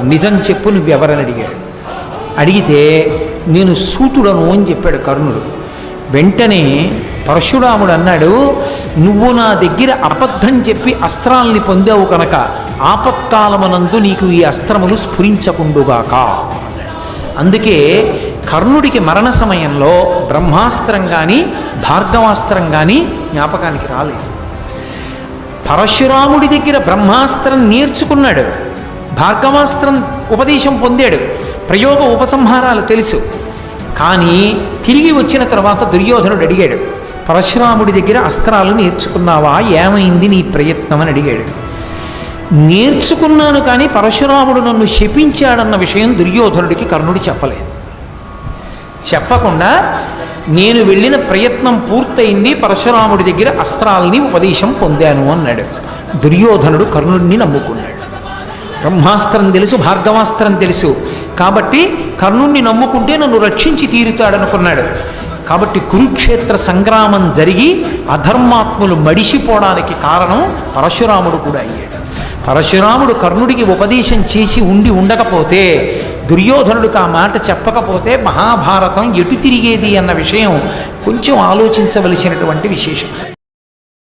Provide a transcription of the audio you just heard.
నిజం చెప్పు నువ్వెవరని అడిగాడు అడిగితే నేను సూతుడను అని చెప్పాడు కర్ణుడు. వెంటనే పరశురాముడు అన్నాడు నువ్వు నా దగ్గర అబద్ధం చెప్పి అస్త్రాల్ని పొందావు కనుక ఆపత్కాలమనందు నీకు ఈ అస్త్రములు స్ఫురించకుండుగాక. అందుకే కర్ణుడికి మరణ సమయంలో బ్రహ్మాస్త్రం కానీ భార్గవాస్త్రం కానీ జ్ఞాపకానికి రాలేదు. పరశురాముడి దగ్గర బ్రహ్మాస్త్రం నేర్చుకున్నాడు. భార్గవాస్త్రం ఉపదేశం పొందాడు. ప్రయోగ ఉపసంహారాలు తెలుసు. కానీ తిరిగి వచ్చిన తర్వాత దుర్యోధనుడు అడిగాడు పరశురాముడి దగ్గర అస్త్రాలు నేర్చుకున్నావా? ఏమైంది నీ ప్రయత్నం? అని అడిగాడు. నేర్చుకున్నాను కానీ పరశురాముడు నన్ను శపించాడన్న విషయం దుర్యోధనుడికి కర్ణుడు చెప్పలేదు. చెప్పకుండా నేను వెళ్ళిన ప్రయత్నం పూర్తయింది పరశురాముడి దగ్గర అస్త్రాలని ఉపదేశం పొందాను అన్నాడు. దుర్యోధనుడు కర్ణుడిని నమ్ముకున్నాడు. బ్రహ్మాస్త్రం తెలుసు భార్గవాస్త్రం తెలుసు. కాబట్టి కర్ణుణ్ణి నమ్ముకుంటే నన్ను రక్షించి తీరుతాడనుకున్నాడు. కాబట్టి కురుక్షేత్ర సంగ్రామం జరిగి అధర్మాత్ములు మడిసిపోవడానికి కారణం పరశురాముడు కూడా అయ్యాడు. పరశురాముడు కర్ణుడికి ఉపదేశం చేసి ఉండి ఉండకపోతే దుర్యోధనుడికి ఆ మాట చెప్పకపోతే మహాభారతం ఎటు తిరిగేది అన్న విషయం కొంచెం ఆలోచించవలసినటువంటి విశేషం.